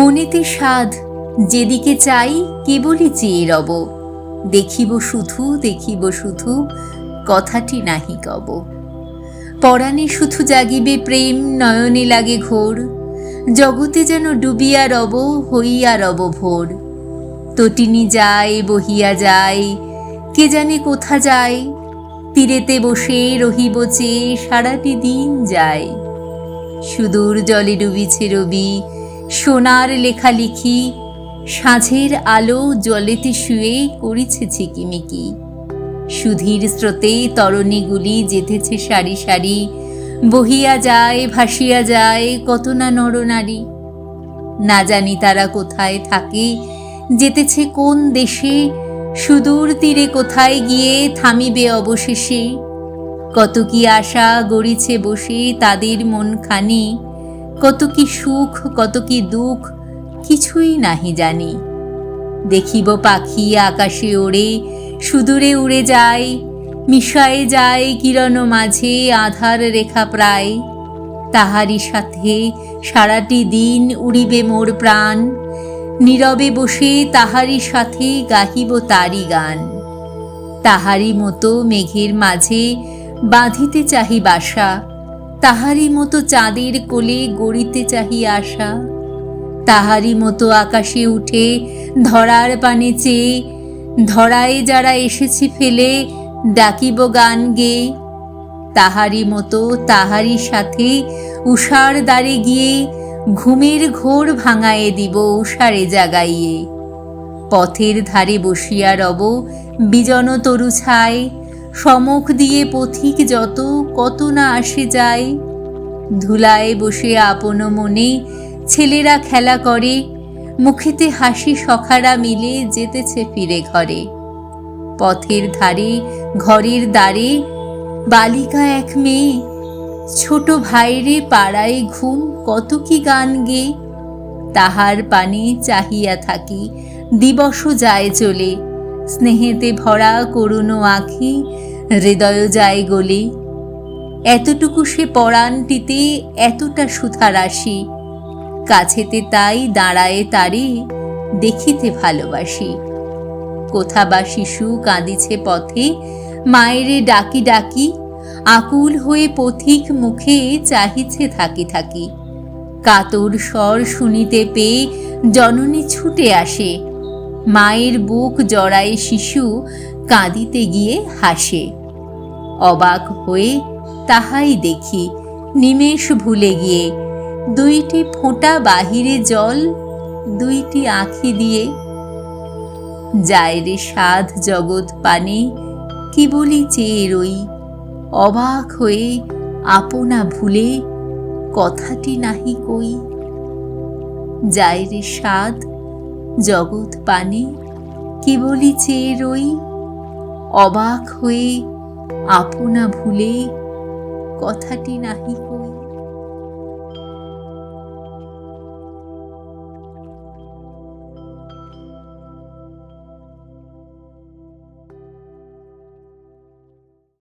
মনেতে সাধ যেদিকে চাই কেবলই চেয়ে রব। দেখিব শুধু দেখিব শুধু, কথাটি নাহি কব। পরাণে শুধু জাগিবে প্রেম, নয়নে লাগে ঘোর। জগতে যেন ডুবিয়া রব, হইয়া রব ভোর। তটিনী যায়, বহিয়া যায়, কে জানে কোথা যায়। তীরেতে বসে রহিব চেয়ে সারাটি দিন যায়। সুদূর জলে ডুবিছে রবি সোনার লেখালেখি সাঁঝের আলো জলেতে শুয়ে করিছে ঝিকিমিকি। সুধীর স্রোতে তরণীগুলি যেতেছে সারি সারি, বহিয়া যায়, ভাসিয়া যায় কত না নরনারী না জানি তারা কোথায় থাকে, যেতেছে কোন দেশে, সুদূর তীরে কোথায় গিয়ে থামিবে অবশেষে। কত কি আশা গড়িছে বসে তাদের মনখানি কত কি সুখ, কত কি দুঃখ, কিছুই নাহি জানি। দেখিব পাখি আকাশে ওড়ে, সুদূরে উড়ে যায়, মিশায়ে যায় কিরণ মাঝে আধার রেখা প্রায়। তাহারই সাথে সারাটি দিন উড়িবে মোর প্রাণ, নীরবে বসে তাহারই সাথে গাহিব তারি গান। তাহারই মতো মেঘের মাঝে বাঁধিতে চাহি বাসা তাহারই মতো চাঁদের কোলে গড়িতে চাহি আশা। তাহারই মতো আকাশে উঠে ধরার পানে চেয়ে, ধরায় যারা এসেছি ফেলে ডাকিব গান গে। তাহারই মতো তাহারই সাথে উষার দ্বারে গিয়ে ঘুমের ঘোর ভাঙায়ে দিব উষারে জাগাইয়ে। পথের ধারে বসিয়া রব বিজন তরু ছায়। সমুখ দিয়ে পথিক যত, কত না আসে যায়। ধুলায় বসে আপন মনে ছেলেরা খেলা করে, মুখেতে হাসি সখারা মিলে যেতেছে ফিরে ঘরে। পথের ধারে, ঘরের দ্বারে, বালিকা এক মেয়ে, ছোট ভাইরে পাড়ায় ঘুম কত কি গান গে। তাহার পানে চাহিয়া থাকি দিবস যায় চলে। স্নেহেতে ভরা করুণ আখি, হৃদয় যায় গলে। এতটুকু সে পরাণটিতে এতটা সুধা রাশি কাছেতে তাই দাঁড়ায় তারে, দেখিতে ভালোবাসি। কোথা বা শিশু কাঁদিছে পথে, মায়েরে ডাকি ডাকি, আকুল হয়ে পথিক মুখে চাহিছে থাকি থাকি। কাতর স্বর শুনিতে পেয়ে জননী ছুটে আসে। মায়ের বুক জড়ায় শিশু কাঁদিতে গিয়ে হাসে। অবাক হয়ে তাহাই দেখি নিমেষ ভুলে গিয়ে দুইটি ফোঁটা বাহিরে জল, দুইটি আঁখি দিয়ে। যায় রে সাধ জগৎ পানে, কি বলি চেয়ে রই? অবাক হয়ে আপনা ভুলে কথাটি নাহি কই? যায় রে সাধ জগৎ পানে কি বলি চেয়ে রই? অবাক হয়ে আপনা ভুলে কথাটি নাহি